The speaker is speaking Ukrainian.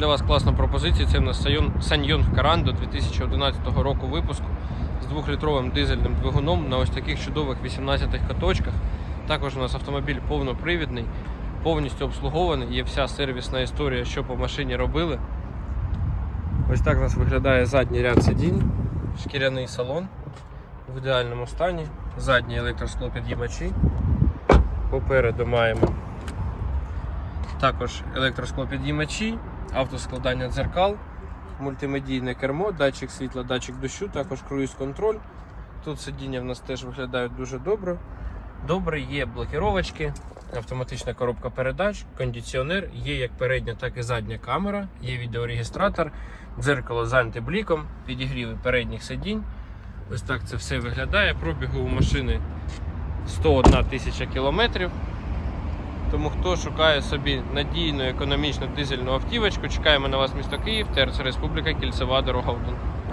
для вас класна пропозиція. Це в нас Sanyon Карандо 2011 року випуску з 2-літровим дизельним двигуном на ось таких чудових 18 каточках. Також у нас автомобіль повнопривідний, повністю обслугований. Є вся сервісна історія, що по машині робили. Ось так у нас виглядає задній ряд сидінь, шкіряний салон в ідеальному стані, задні електросклопідіймачі. Попереду маємо також електросклопідіймачі, автоскладання дзеркал, мультимедійне кермо, датчик світла, датчик дощу, також круїз-контроль. Тут сидіння в нас теж виглядають дуже добре. Добре, є блокіровочки, автоматична коробка передач, кондиціонер, є як передня, так і задня камера, є відеорегістратор, дзеркало з антибліком, підігріви передніх сидінь. Ось так це все виглядає. Пробігу у машини 101 тисяча кілометрів. Тому хто шукає собі надійну економічну дизельну автівочку, чекаємо на вас місто Київ, ТРЦ Республіка, Кільцева дорога 1.